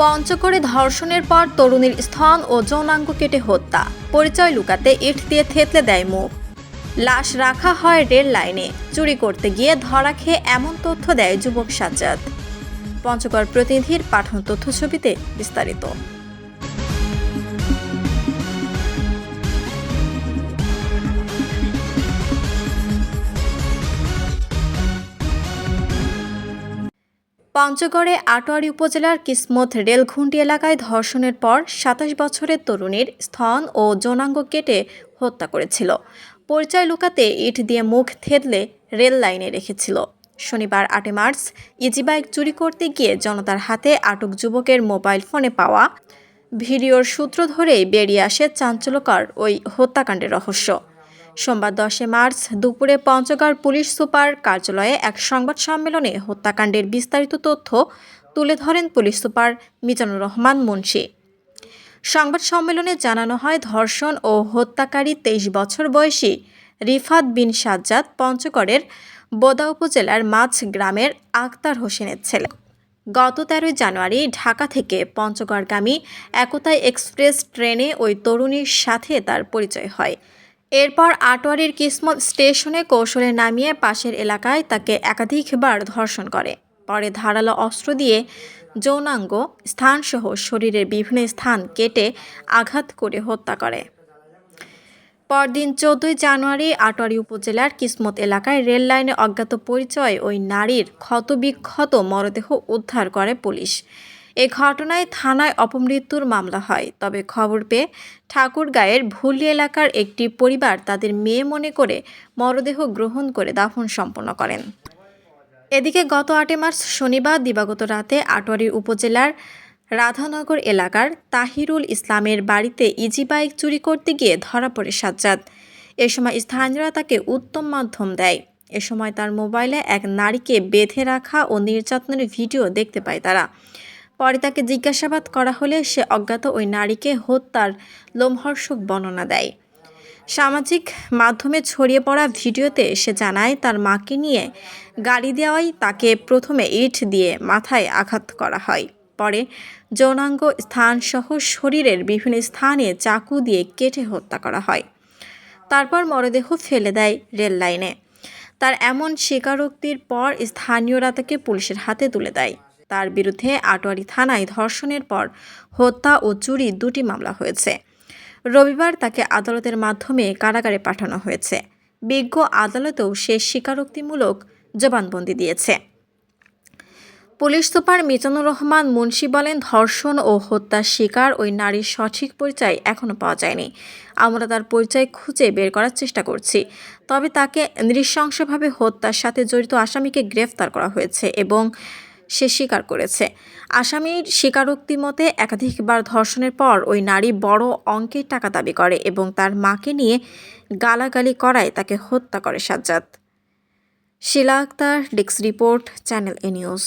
পঞ্চগড়ে ধর্ষণের পর তরুণীর স্থান ও যৌনাঙ্গ কেটে হত্যা। পরিচয় লুকাতে ইট দিয়ে থেতলে দেয় মুখ। লাশ রাখা হয় রেল লাইনে। চুরি করতে গিয়ে ধরা খেয়ে এমন তথ্য দেয় যুবক সাজ্জাদ। পঞ্চগড় প্রতিনিধির পাঠন তথ্য ছবিতে বিস্তারিত। পঞ্চগড়ে আটোয়ারি উপজেলার কিসমত রেলঘুন্টি এলাকায় ধর্ষণের পর সাতাশ বছরের তরুণীর স্তন ও যৌনাঙ্গ কেটে হত্যা করেছিল। পরিচয় লুকাতে ইট দিয়ে মুখ থেতলে রেল লাইনে রেখেছিল। শনিবার আটই মার্চ ইজি বাইক চুরি করতে গিয়ে জনতার হাতে আটক যুবকের মোবাইল ফোনে পাওয়া ভিডিওর সূত্র ধরেই বেরিয়ে আসে চাঞ্চল্যকর ওই হত্যাকাণ্ডের রহস্য। সোমবার দশে মার্চ দুপুরে পঞ্চগড় পুলিশ সুপার কার্যালয়ে এক সংবাদ সম্মেলনে হত্যাকাণ্ডের বিস্তারিত তথ্য তুলে ধরেন পুলিশ সুপার মিজানুর রহমান মুন্সি। সংবাদ সম্মেলনে জানানো হয়, ধর্ষণ ও হত্যাকারী তেইশ বছর বয়সী রিফাত বিন সাজ্জাদ পঞ্চগড়ের বোদা উপজেলার মাছ গ্রামের আক্তার হোসেনের ছেলে। গত তেরোই জানুয়ারি ঢাকা থেকে পঞ্চগড়গামী একতাই এক্সপ্রেস ট্রেনে ওই তরুণীর সাথে তার পরিচয় হয়। এরপর আটোয়ারির কিসমত স্টেশনে কৌশলে নামিয়ে পাশের এলাকায় তাকে একাধিকবার ধর্ষণ করে। পরে ধারালো অস্ত্র দিয়ে যৌনাঙ্গ, স্থানসহ শরীরের বিভিন্ন স্থান কেটে আঘাত করে হত্যা করে। পরদিন চোদ্দই জানুয়ারি আটোয়ারি উপজেলার কিসমত এলাকায় রেল লাইনে অজ্ঞাত পরিচয় ওই নারীর ক্ষতবিক্ষত মরদেহ উদ্ধার করে পুলিশ। এ ঘটনায় থানায় অপমৃত্যুর মামলা হয়। তবে খবর পেয়ে ঠাকুরগাঁয়ের ভুলি এলাকার একটি পরিবার তাদের মেয়ে মনে করে মরদেহ গ্রহণ করে দাফন সম্পন্ন করেন। এদিকে গত আটই মার্চ শনিবার দিবাগত রাতে আটোয়ারি উপজেলার রাধানগর এলাকার তাহিরুল ইসলামের বাড়িতে ইজি বাইক চুরি করতে গিয়ে ধরা পড়ে সাজ্জাদ। এ সময় স্থানীয়রা তাকে উত্তম মাধ্যম দেয়। এ সময় তার মোবাইলে এক নারীকে বেঁধে রাখা ও নির্যাতনের ভিডিও দেখতে পায় তারা। পরে তাকে জিজ্ঞাসাবাদ করা হলে সে অজ্ঞাত ওই নারীকে হত্যার লোমহর্ষক বর্ণনা দেয়। সামাজিক মাধ্যমে ছড়িয়ে পড়া ভিডিওতে সে জানায়, তার মাকে নিয়ে গাড়ি দেওয়াই তাকে প্রথমে ইট দিয়ে মাথায় আঘাত করা হয়। পরে যৌনাঙ্গ স্থানসহ শরীরের বিভিন্ন স্থানে চাকু দিয়ে কেটে হত্যা করা হয়। তারপর মরদেহ ফেলে দেয় রেল লাইনে। তার এমন স্বীকারোক্তির পর স্থানীয়রা তাকে পুলিশের হাতে তুলে দেয়। তার বিরুদ্ধে আটোয়ারি থানায় ধর্ষণের পর হত্যা ও চুরি দুটি মামলা হয়েছে। রবিবার তাকে আদালতের মাধ্যমে কারাগারে পাঠানো হয়েছে। বিজ্ঞ আদালতেও সে স্বীকারোক্তিমূলক জবানবন্দি দিয়েছে। পুলিশ সুপার মিজানুর রহমান মুন্সি বলেন, ধর্ষণ ও হত্যার শিকার ওই নারীর সঠিক পরিচয় এখনও পাওয়া যায়নি। আমরা তার পরিচয় খুঁজে বের করার চেষ্টা করছি। তবে তাকে নৃশংসভাবে হত্যার সাথে জড়িত আসামিকে গ্রেফতার করা হয়েছে এবং সে স্বীকার করেছে। আসামির স্বীকারোক্তি মতে একাধিকবার ধর্ষণের পর ওই নারী বড় অঙ্কের টাকা দাবি করে এবং তার মাকে নিয়ে গালাগালি করায় তাকে হত্যা করে Sajjad. Shila Akter, desk report, channel A news.